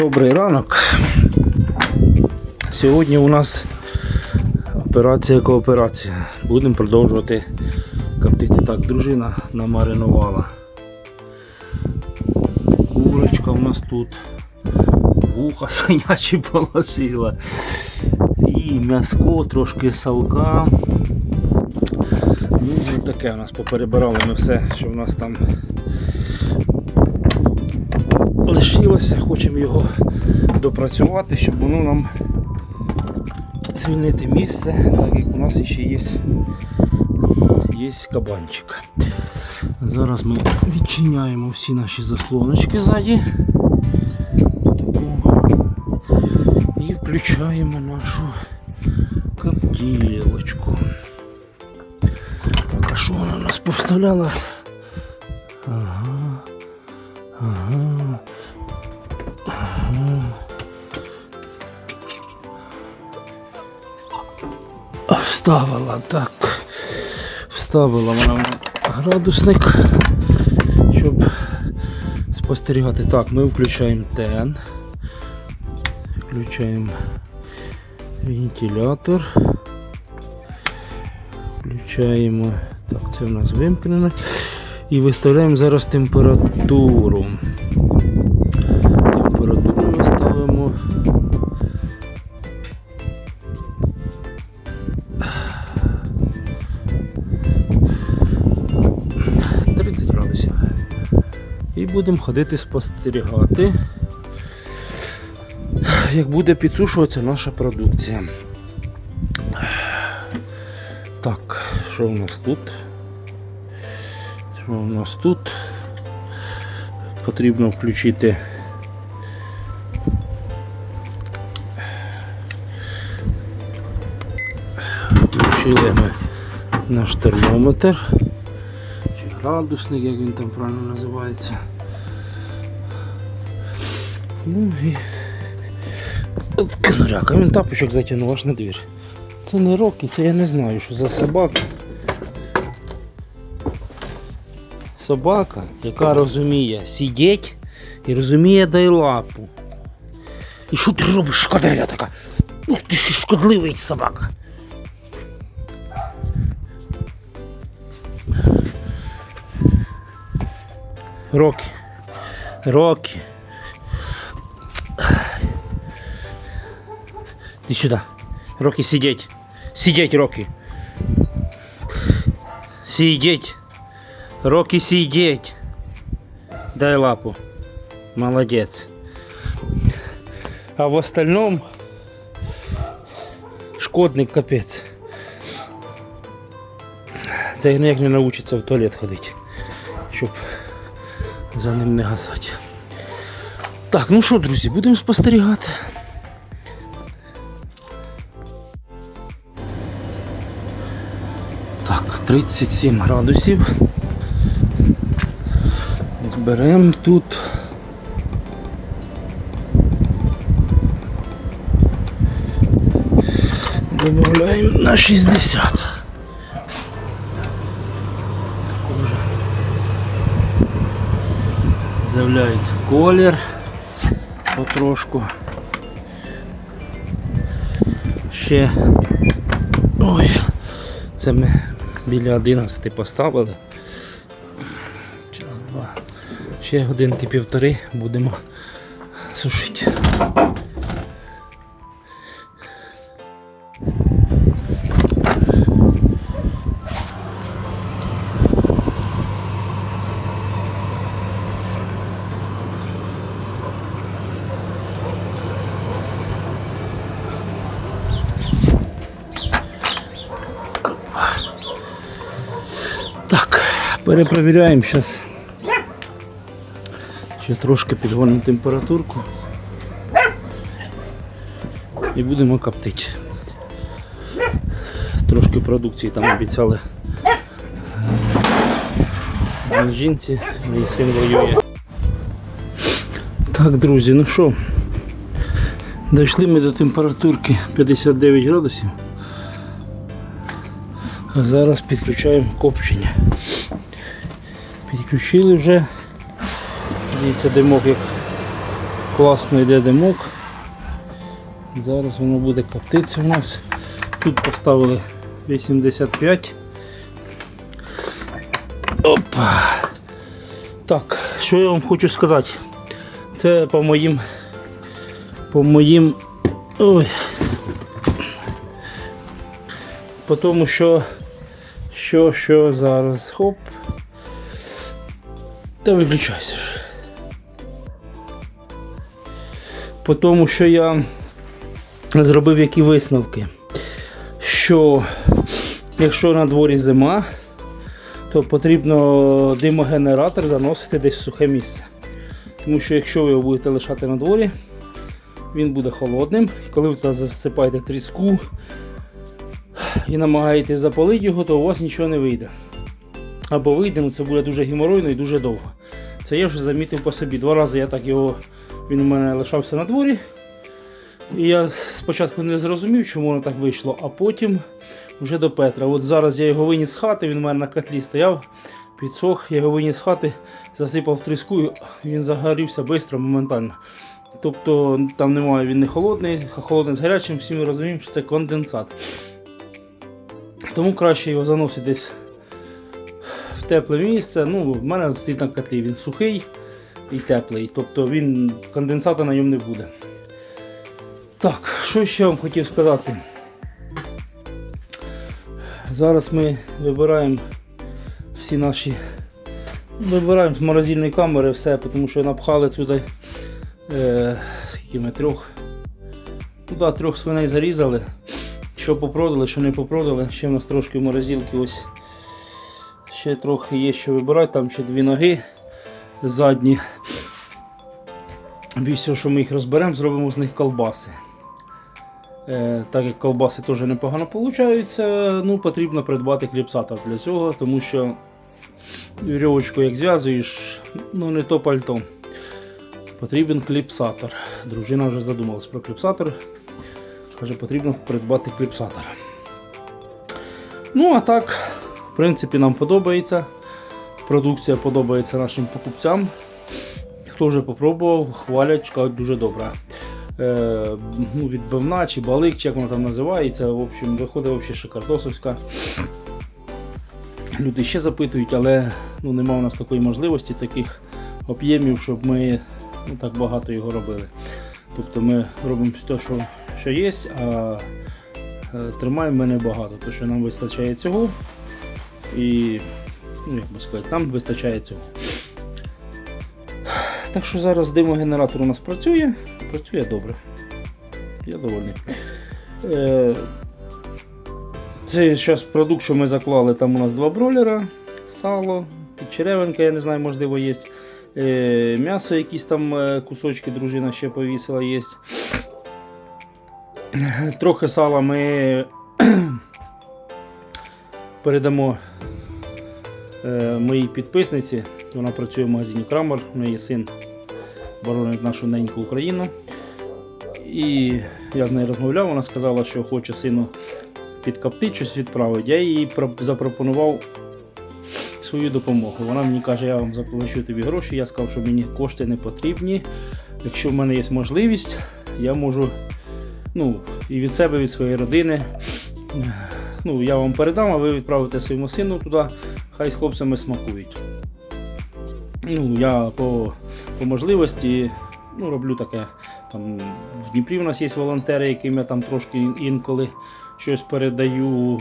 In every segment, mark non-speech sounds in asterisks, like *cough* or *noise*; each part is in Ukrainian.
добрий ранок. Сьогодні у нас операція кооперація. Будемо продовжувати коптити. Так, дружина намаринувала. Курочка у нас тут. Вуха *laughs* свинячі положила. І м'яско, трошки салка. Ну, таке у нас поперебирали ми все, що в нас там лишилося, хочемо його допрацювати, щоб воно нам звільнити місце, так як у нас ще є, є кабанчик. Зараз ми відчиняємо всі наші заслоночки ззаді і включаємо нашу коптілочку. Так, а що вона у нас повставляла? Вставила так. Вставила вона градусник, щоб спостерігати. Так, ми включаємо тен. Включаємо вентилятор. Включаємо. Так, це у нас вимкнено. І виставляємо зараз. Температуру будемо ходити спостерігати, як буде підсушуватися наша продукція. Так, що у нас тут? Що у нас тут? Потрібно включити Включили ми наш термометр чи градусник, як він там правильно називається. Ну і От він тапочок затягнув аж на двір. Це не роки, це я не знаю, що за собака. Собака, яка розуміє сидіть і розуміє дай лапу. І що ти робиш, шкаделя така? Ух ти ж шкодливий собака. Роки. Роки. Иди сюда. Роки сидеть. Сидеть, Роки. Сидеть. Роки сидеть. Дай лапу. Молодец. А в остальном шкодник капець. Це ніяк не научиться в туалет ходити, щоб за ним не гасати. Так, ну що, друзі, будемо спостерігати. 37 градусів. Беремо тут. Добавляємо на 60. Також з'являється колір потрошку. Ще ой, це ми біля 11 поставили. Час два. Ще годинки півтори будемо сушити. Перепровіряємо зараз. Ще трошки підгонимо температурку. І будемо коптити. Трошки продукції там обіцяли. Жінці, мій син воює. Так, друзі, ну що, дійшли ми до температурки 59 градусів. Зараз підключаємо копчення. Підключили вже. Дивіться, димок як класно йде димок. Зараз воно буде коптитися у нас. Тут поставили 85. Опа. Так, що я вам хочу сказати? Це по моїм. По моїм. Ой. По тому, що. Що, що зараз. Хоп. Та виключайся ж. По тому, що я зробив які висновки. Що якщо на дворі зима, то потрібно димогенератор заносити десь в сухе місце. Тому що якщо ви його будете лишати на дворі, він буде холодним. Коли ви туди засипаєте тріску і намагаєтесь запалити його, то у вас нічого не вийде. Або вийде, ну це буде дуже геморойно і дуже довго. Це я вже замітив по собі. Два рази я так його, він у мене лишався на дворі. І я спочатку не зрозумів, чому воно так вийшло, а потім вже до Петра. От зараз я його виніс з хати, він у мене на котлі стояв, підсох, я його виніс з хати, засипав тріску, і він загорівся швидко, моментально. Тобто там немає, він не холодний, а холодний з гарячим, всі ми розуміємо, що це конденсат. Тому краще його заносити десь в тепле місце. Ну, в мене стоїть на котлі, він сухий і теплий, тобто він конденсата на ньому не буде. Так, що ще вам хотів сказати? Зараз ми вибираємо всі наші. Вибираємо з морозильної камери все, тому що напхали сюди е, скільки ми трьох. Туди трьох свиней зарізали. Що попродали, що не попродали. Ще в нас трошки в морозилки ось. Ще трохи є що вибирати, там ще дві ноги задні. Після, що ми їх розберемо, зробимо з них колбаси. Е, так як колбаси теж непогано виходить, ну, потрібно придбати кліпсатор для цього, тому що вірьовочку як зв'язуєш, ну не то пальто. Потрібен кліпсатор. Дружина вже задумалась про кліпсатор. Каже, потрібно придбати кліпсатор. Ну, а так, принципі, нам подобається. Продукція подобається нашим покупцям. Хто вже попробував, хвалять, кажуть дуже добре. Е, ну, відбивна чи балик, чи як вона там називається. В общем, виходить взагалі шикардосовська. Люди ще запитують, але ну, нема у нас такої можливості, таких об'ємів, щоб ми ну, так багато його робили. Тобто ми робимо те, що, що є, а е, тримаємо ми небагато, тому що нам вистачає цього. І, ну, як би сказати, нам вистачає цього. Так що зараз димогенератор у нас працює, працює добре. Я довольний. Е, Це зараз продукт, що ми заклали, там у нас два бройлера, сало, тут черевинка, я не знаю, можливо, є. Е, М'ясо, якісь там е, кусочки дружина ще повісила є. Трохи сала ми *clears throat* передамо моїй підписниці. Вона працює в магазині Крамер, неї син боронить нашу неньку Україну. І я з нею розмовляв, вона сказала, що хоче сину підкоптити, щось відправити. Я їй запропонував свою допомогу. Вона мені каже, я вам заплачу тобі гроші. Я сказав, що мені кошти не потрібні. Якщо в мене є можливість, я можу ну, і від себе, від своєї родини. Ну, я вам передам, а ви відправите своєму сину туди, хай з хлопцями смакують. Ну, я по, по можливості ну, роблю таке. Там, в Дніпрі у нас є волонтери, яким я там трошки інколи щось передаю.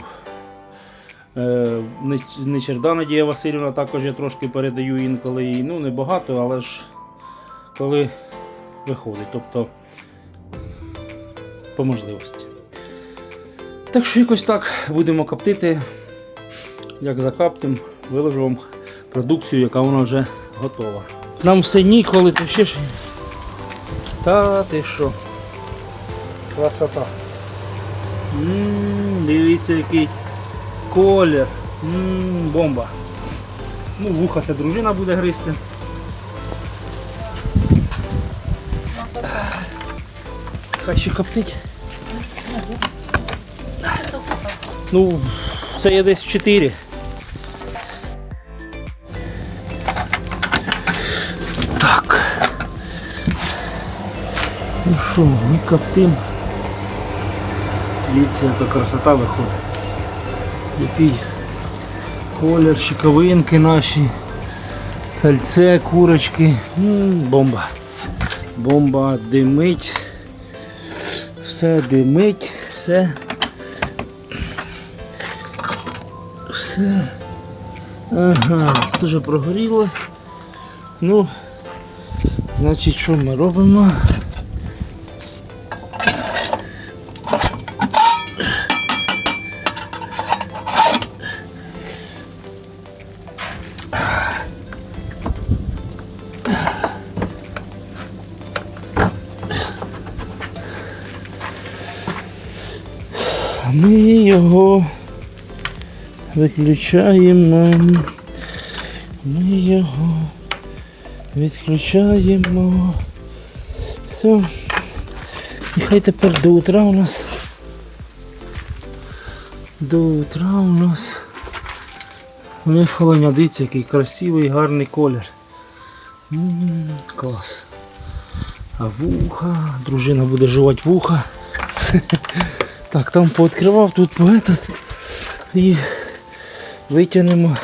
Е, Не- Нечерда Надія Васильівна також я трошки передаю інколи. Ну, не багато, але ж коли виходить. Тобто по можливості. Так що якось так будемо коптити. Як закаптим, виложу вам продукцію, яка вона вже готова. Нам все ніколи, то ще ж. Та ти що? Красота. Ммм, дивіться який колір. Ммм, бомба. Ну, вуха це дружина буде гризти. Хай ще коптить. Ну, це є десь в 4. Ми коптим. Дивіться, яка красота виходить. Який колір, щековинки наші, сальце, курочки. Бомба. Бомба димить. Все димить, все. Все. Ага, дуже прогоріло. Ну, значить, що ми робимо? Ми його виключаємо. Ми його відключаємо. Все. І хай тепер до утра у нас. До утра у нас вихолення, дивіться, який красивий, гарний колір. М, клас. А вуха, дружина буде жувати вуха. Так, там пооткривав, тут поетот і витягнемо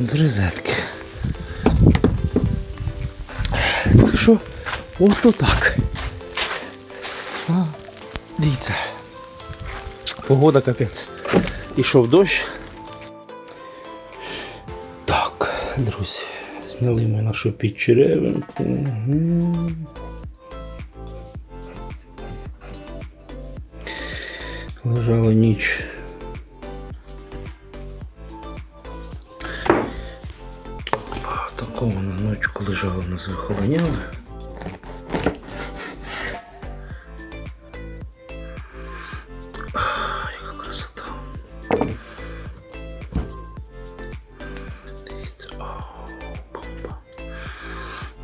з розетки. Так що, от так. А, дивіться. Погода капець. Ішов дощ. Так, друзі, зняли ми нашу підчеревинку. Мгм. Лежала ніч. А, Такого на ночку лежала нас вихованяли.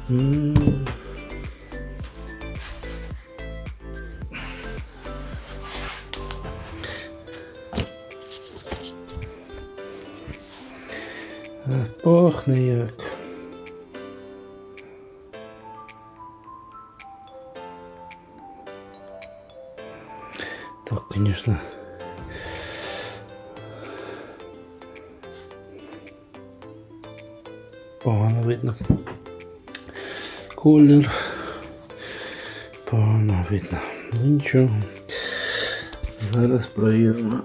Яка Так, конечно. Погано видно. Колір. Погано видно. Ну нічого. Зараз провіримо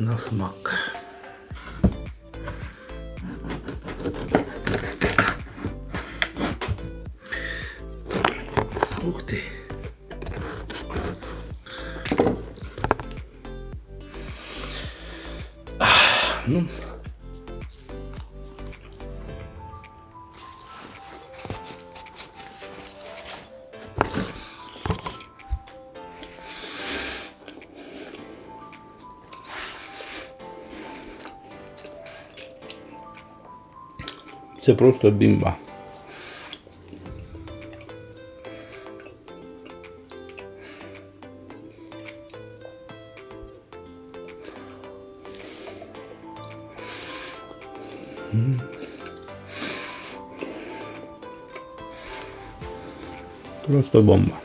на смак. Це просто бімба. Просто бомба.